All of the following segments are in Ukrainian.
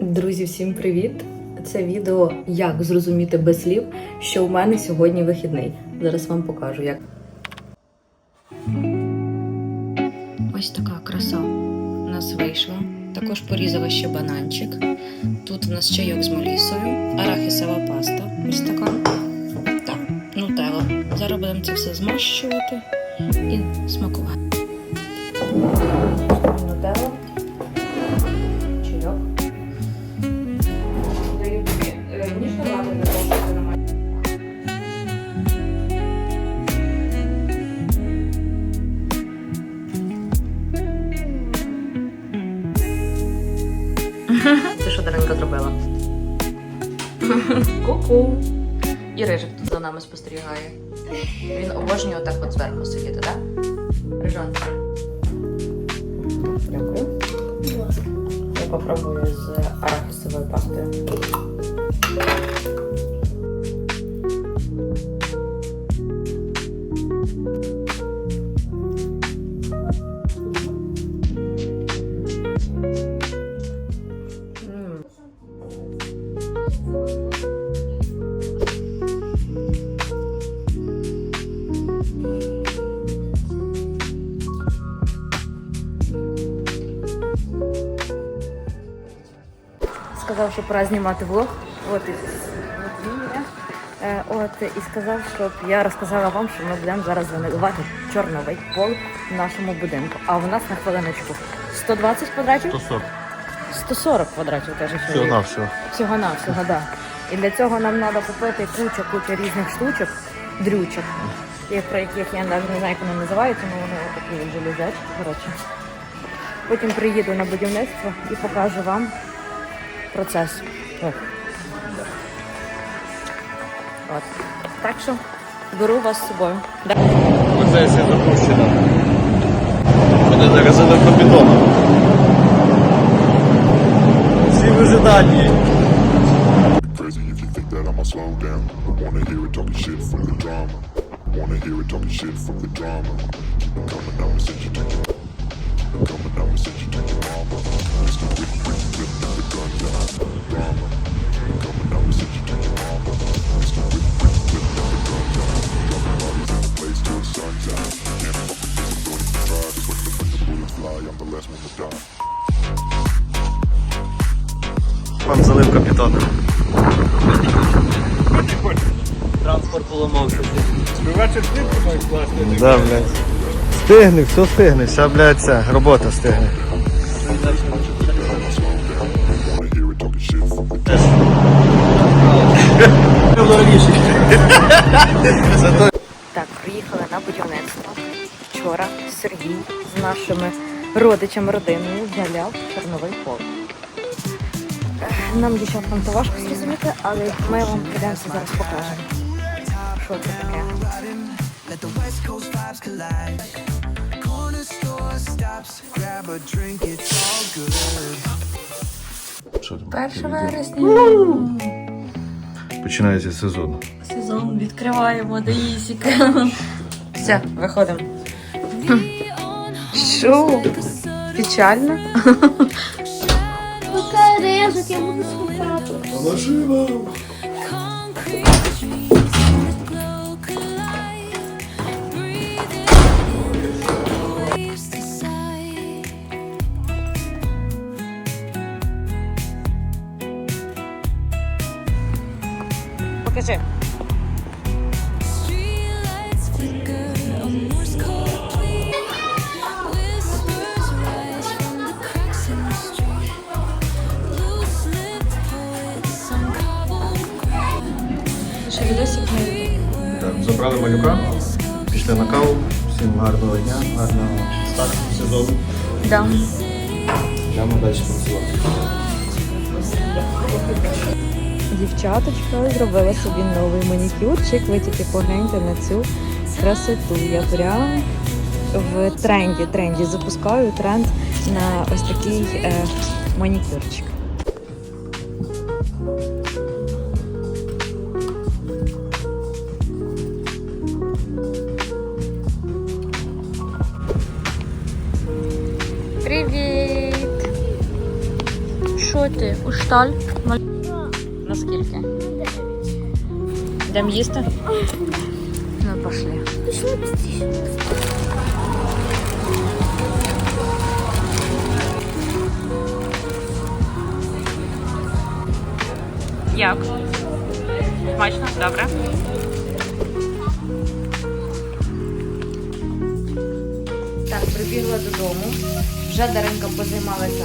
Друзі, всім привіт! Це відео як зрозуміти без слів, що у мене сьогодні вихідний. Зараз вам покажу як. Ось така краса у нас вийшла. Також порізала ще бананчик. Тут у нас чайок з молісою, арахісова паста. Ось така. Так, нутелла. Зараз будемо це все змащувати і смакувати. Нутелла. Чайок. Даю тобі ніжну вату того, щоб ти. Це що Даринка зробила? Ку-ку. І рижик тут за нами спостерігає. Він обожнює отак от зверху сидіти, так? Рижон. Дякую. Я попробую з арахісовою пастою. Сказав, що пора знімати влог. От і от. Е, От і сказав, щоб я розказала вам, що ми будемо зараз заливати чорновий пол в нашому будинку. А в нас на хвилиночку 120 квадратів, 140. 140 квадратів, каже Всього чоловік. на все. Всього на всього, да. І для цього нам треба купити куча куча різних штучок, дрючок, про яких я навіть не знаю, як вони називаються, але вони такі железячі, коротше. Потім приїду на будівництво і покажу вам процес. От. Так що беру вас з собою. Да. Процесія запущена. Мене заразили капітоном. Всі в ожиданні. Crazy if you think that I'ma slow down. I wanna hear it talking shit from the drama. I wanna hear it talking shit from the drama. Keep it coming, I'ma send you to your. Keep it coming, I'ma send you to your mama. Mr. Whip, whip, Вам залив капітоном. Транспорт поламався. Да, блядь. Стигне, все стигне, вся, блядь, ця робота стигне. Так, приїхали на будівництво. Вчора Сергій з нашими родичами, родиною взяляв чорновий пол. Нам дівчаткам то важко зрозуміти, але ми вам прийдемося зараз покажемо. Що це таке? Let the West Coast vibes collide. Corner store stops, grab a drink, it's all good. 1 вересня. починається сезон. Сезон відкриваємо Таїсіка. Все, виходимо. Що? Печально? Режик, я буду скупати. Покажи. Малюка, пішли на каву. Всім гарного дня, гарного старту сезону. Да. Йдемо далі працювати. Дівчаточка зробила собі новий манікюрчик. Ви тільки погляньте на цю красоту. Я прям в тренді, тренді запускаю тренд на ось такий е, манікюрчик. У? Наскільки? Йдемо їсти? Ну, пошли. Як? Смачно? Добре. Так, прибігла додому. Вже Даринка позаймалася.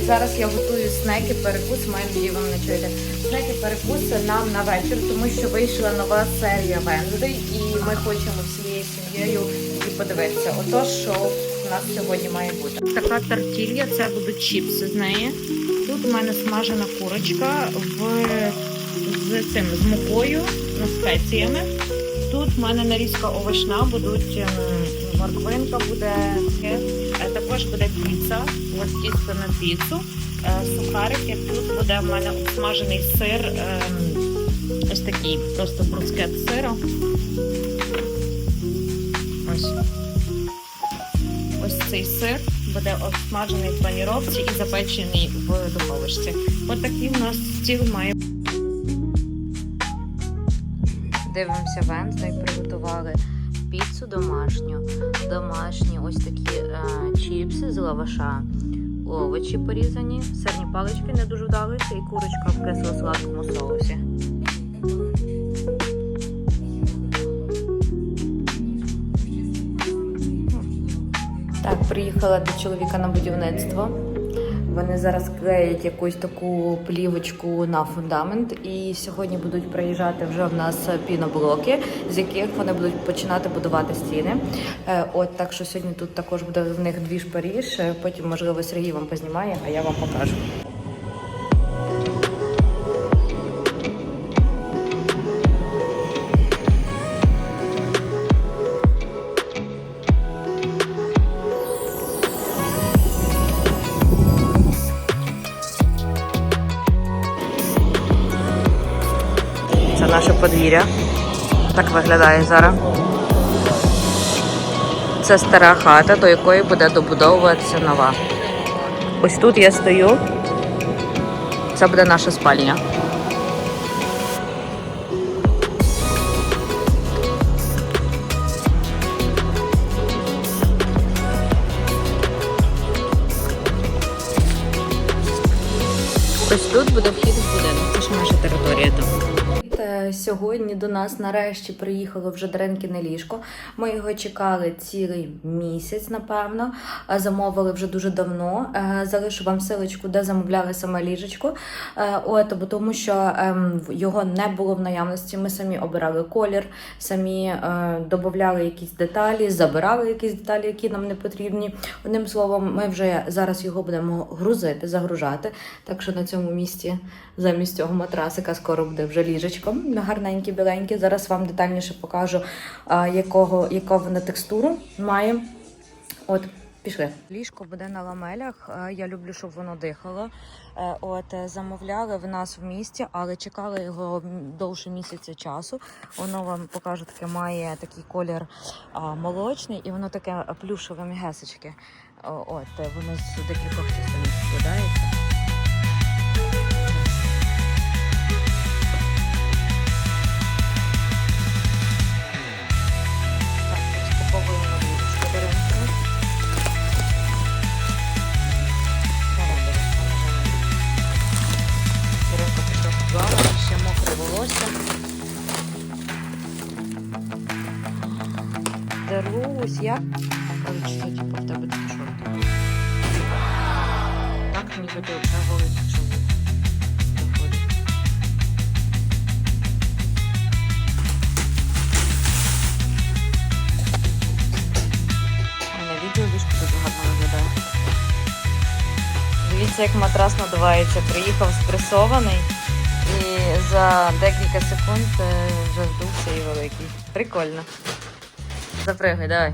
І зараз я готую снеки, перекус, надію, вам не чуєте. Снеки перекуси нам на вечір, тому що вийшла нова серія Венздей, і ми хочемо всією сім'єю і подивитися. Отож, що у нас сьогодні має бути. Така тортілья, це будуть чіпси з неї. Тут у мене смажена курочка в з цим з мукою, з спеціями. Тут в мене нарізка овочна, будуть ем, морквинка, буде також буде піца, тісто на піцу, е, сухарики. Тут буде в мене обсмажений сир, ем, ось такий просто брускет сиру. Ось. Ось цей сир буде обсмажений в паніровці і запечений в духовочці. Ось такий у нас стіл має. Дивимося Венздей, приготували піцу домашню, домашні ось такі е, чіпси з лаваша, овочі порізані, сирні палички не дуже вдалися і курочка в кисло-сладкому соусі. Так, приїхала до чоловіка на будівництво. Вони зараз клеять якусь таку плівочку на фундамент, і сьогодні будуть приїжджати вже в нас піноблоки, з яких вони будуть починати будувати стіни. Е, От так що сьогодні тут також буде в них дві Паріж. Е, Потім, можливо, Сергій вам познімає, а я вам покажу. Подвір'я. Так виглядає зараз. Це стара хата, до якої буде добудовуватися нова. Ось тут я стою. Це буде наша спальня. Сьогодні до нас нарешті приїхало вже Дренкіне ліжко. Ми його чекали цілий місяць, напевно. Замовили вже дуже давно. Е, Залишу вам силочку, де замовляли саме ліжечко. Е, От, бо тому що ем, його не було в наявності. Ми самі обирали колір, самі е, додавали якісь деталі, забирали якісь деталі, які нам не потрібні. Одним словом, ми вже зараз його будемо грузити, загружати. Так що на цьому місці замість цього матрасика скоро буде вже ліжечко. Гарненьке, біленьке. Зараз вам детальніше покажу, якого, яку вона текстуру має. От, пішли. Ліжко буде на ламелях. Я люблю, щоб воно дихало. Е, От е, замовляли в нас в місті, але чекали його довше місяця часу. Воно вам покажу таке, має такий колір молочний, і воно таке а, плюшеве м'ясочки. От е, воно з декількох частин складається. Дивіться, як матрас надувається. Приїхав спресований і за декілька секунд е, вже здувся і великий. Прикольно. Запригай, давай.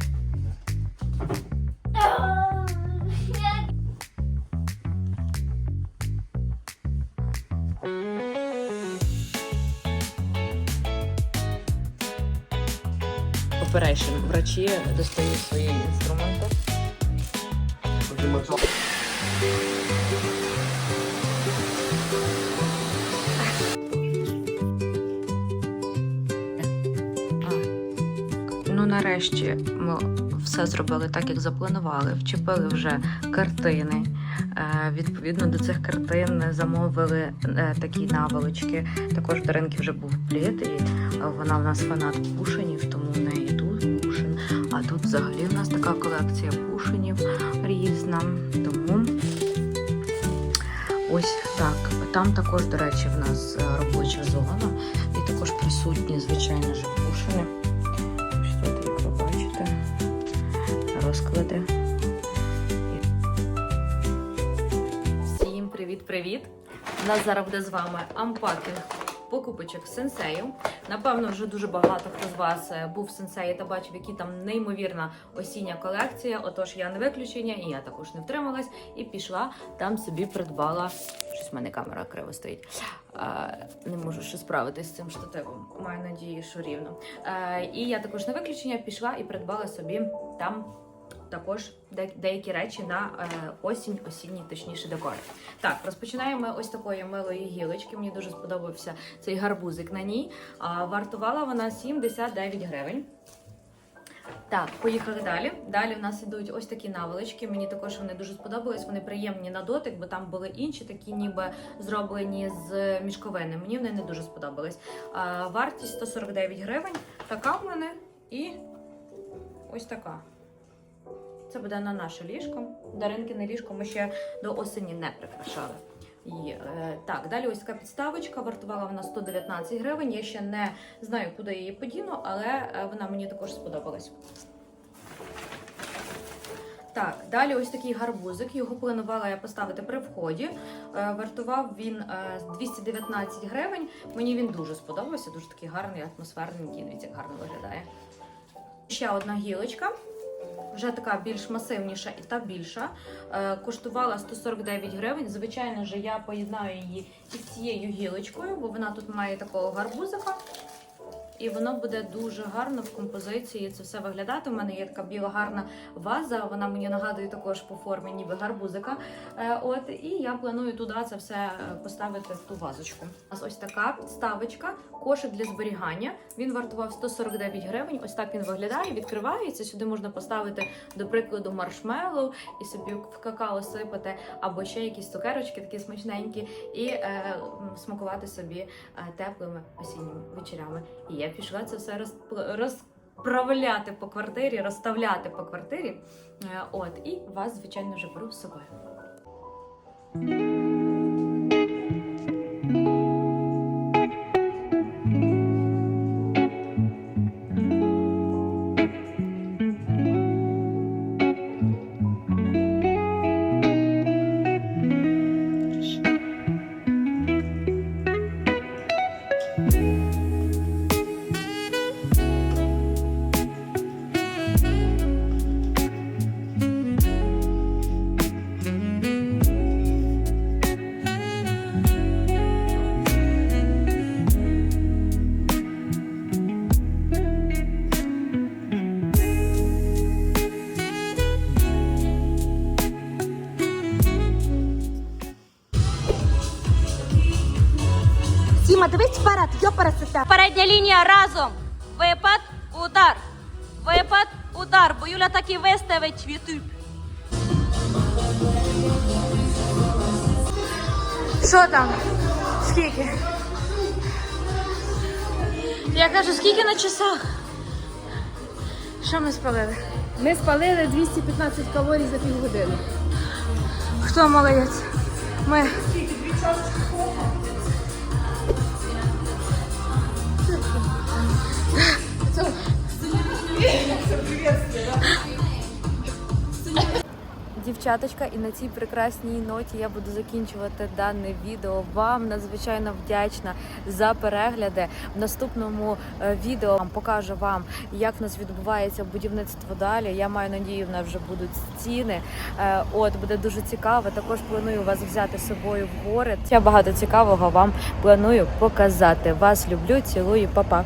Operation. Врачі достають свої інструменти. Нарешті ми все зробили так, як запланували. Вчепили вже картини. Е, Відповідно до цих картин замовили е, такі наволочки. Також в Даринки вже був плід, і вона в нас фанат пушенів, тому в неї тут пушин. А тут взагалі в нас така колекція пушенів різна. Тому ось так. Там також, до речі, в нас е, робоча зона. І також присутні, звичайно ж, пушини. Розклади. Всім привіт-привіт! У нас зараз буде з вами ампакінг покупочок сенсею. Напевно, вже дуже багато хто з вас е, був в сенсеї та бачив, які там неймовірна осіння колекція. Отож, я не виключення, і я також не втрималась і пішла там собі придбала. Щось в мене камера криво стоїть. Е, не можу ще справитись з цим штативом. Маю надію, що рівно. Е, і я також не виключення пішла і придбала собі там також деякі речі на е, осінь, осінній, точніше, декор. Так, розпочинаємо ось такої милої гілочки. Мені дуже сподобався цей гарбузик на ній. Вартувала вона 79 гривень. Так, поїхали далі. Далі в нас ідуть ось такі наволочки. Мені також вони дуже сподобались. Вони приємні на дотик, бо там були інші, такі ніби зроблені з мішковини. Мені вони не дуже сподобались. Вартість 149 гривень. Така в мене і ось така. Це буде на наше ліжко. Даринкине ліжко ми ще до осені не прикрашали. І, е, так, далі ось така підставочка. Вартувала вона 119 гривень. Я ще не знаю, куди її подіну, але е, вона мені також сподобалась. Так, далі ось такий гарбузик. Його планувала я поставити при вході. Е, вартував він е, 219 гривень. Мені він дуже сподобався, дуже такий гарний, атмосферненький. Дивіться, як гарно виглядає. Ще одна гілочка. Вже така більш масивніша і та більша. Е, коштувала 149 гривень. Звичайно ж, я поєднаю її із цією гілочкою, бо вона тут має такого гарбузика. І воно буде дуже гарно в композиції це все виглядати. У мене є така біла гарна ваза. Вона мені нагадує також по формі, ніби гарбузика. Е, от і я планую туди це все е, поставити в ту вазочку. У нас ось така підставочка, кошик для зберігання. Він вартував 149 гривень. Ось так він виглядає. Відкривається. Сюди можна поставити, до прикладу, маршмеллоу і собі в какао сипати, або ще якісь цукерочки, такі смачненькі, і е, смакувати собі е, теплими осінніми вечорями. І пішла це все розправляти по квартирі, розставляти по квартирі. Е, От, і вас, звичайно, вже беру з собою. Передня лінія разом. Випад, удар. Випад, удар. Бо Юля так і виставить в Ютуб. Що там? Скільки? Я кажу, скільки на часах? Що ми спалили? Ми спалили 215 калорій за півгодини. Хто молодець? Ми. Дівчаточка, і на цій прекрасній ноті я буду закінчувати дане відео. Вам надзвичайно вдячна за перегляди. В наступному е, відео вам покажу вам, як в нас відбувається будівництво далі. Я маю надію, в нас вже будуть стіни. Е, От буде дуже цікаво. Також планую вас взяти з собою в гори. Я багато цікавого вам планую показати. Вас люблю, цілую, па-па.